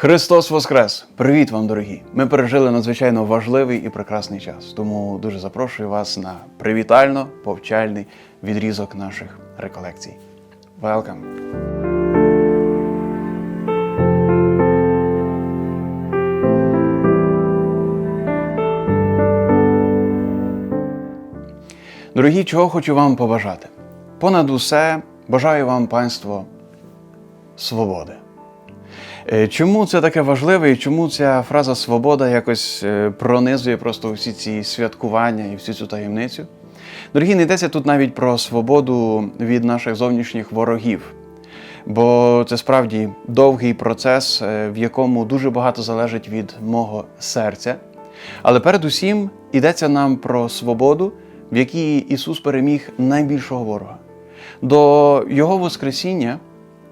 Христос Воскрес! Привіт вам, дорогі! Ми пережили надзвичайно важливий і прекрасний час. Тому дуже запрошую вас на привітально-повчальний відрізок наших реколекцій. Welcome! Дорогі, чого хочу вам побажати? Понад усе бажаю вам панство свободи. Е, Чому це таке важливе і чому ця фраза свобода якось е, пронизує просто всі ці святкування і всю цю таємницю? Дорогі, не йдеться тут навіть про свободу від наших зовнішніх ворогів, бо це справді довгий процес, е, в якому дуже багато залежить від мого серця. Але передусім йдеться нам про свободу, в якій Ісус переміг найбільшого ворога. До Його Воскресіння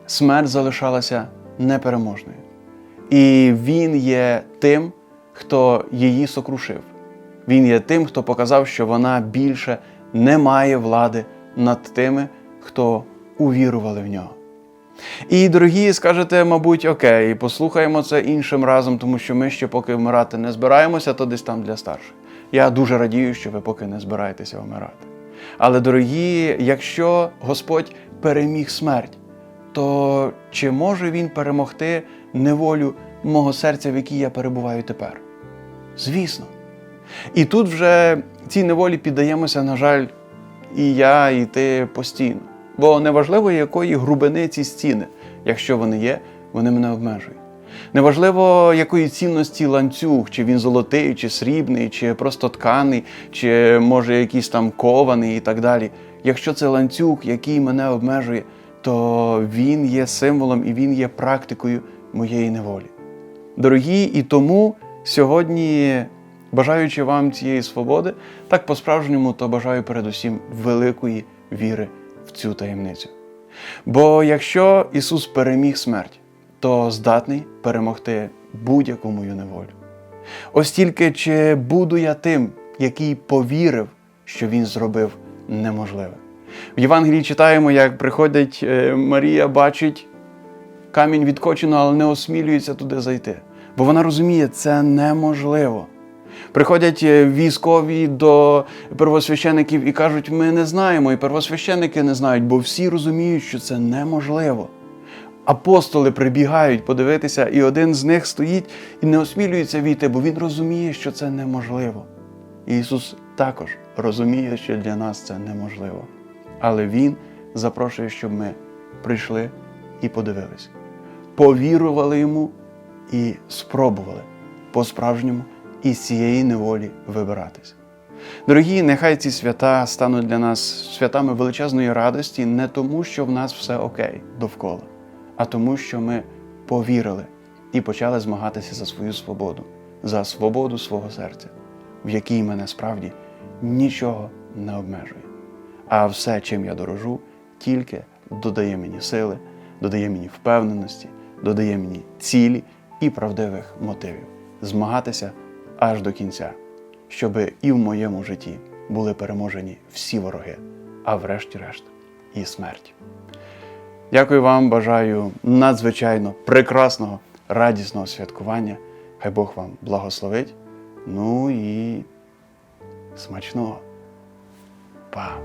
смерть залишалася непереможною. І Він є тим, хто її сокрушив. Він є тим, хто показав, що вона більше не має влади над тими, хто увірували в нього. І, дорогі, скажете, мабуть, окей, послухаємо це іншим разом, тому що ми ще поки вмирати не збираємося, то десь там для старших. Я дуже радію, що ви поки не збираєтеся вмирати. Але, дорогі, якщо Господь переміг смерть, то чи може він перемогти неволю мого серця, в якій я перебуваю тепер? Звісно. І тут вже цій неволі піддаємося, на жаль, і я, і ти постійно. Бо неважливо, якої грубини ці стіни, якщо вони є, вони мене обмежують. Неважливо, якої цінності ланцюг, чи він золотий, чи срібний, чи просто тканий, чи може якийсь там кований і так далі. Якщо це ланцюг, який мене обмежує, то він є символом і він є практикою моєї неволі. Дорогі, і тому сьогодні, бажаючи вам цієї свободи, так по-справжньому, то бажаю передусім великої віри в цю таємницю. Бо якщо Ісус переміг смерть, то здатний перемогти будь-яку мою неволю. Ось тільки чи буду я тим, який повірив, що Він зробив неможливе. В Євангелії читаємо, як приходить е, Марія, бачить камінь відкочено, але не осмілюється туди зайти. Бо вона розуміє, це неможливо. Приходять е, військові до первосвящеників і кажуть, ми не знаємо, і первосвященики не знають, бо всі розуміють, що це неможливо. Апостоли прибігають подивитися, і один з них стоїть і не осмілюється війти, бо він розуміє, що це неможливо. І Ісус також розуміє, що для нас це неможливо. Але Він запрошує, щоб ми прийшли і подивилися, повірували йому і спробували по-справжньому із цієї неволі вибиратись. Дорогі, нехай ці свята стануть для нас святами величезної радості не тому, що в нас все окей довкола, а тому, що ми повірили і почали змагатися за свою свободу, за свободу свого серця, в якій мене справді нічого не обмежує. А все, чим я дорожу, тільки додає мені сили, додає мені впевненості, додає мені цілі і правдивих мотивів змагатися аж до кінця, щоби і в моєму житті були переможені всі вороги, а врешті-решт і смерть. Дякую вам, бажаю надзвичайно прекрасного, радісного святкування. Хай Бог вам благословить. Ну і смачного. Па!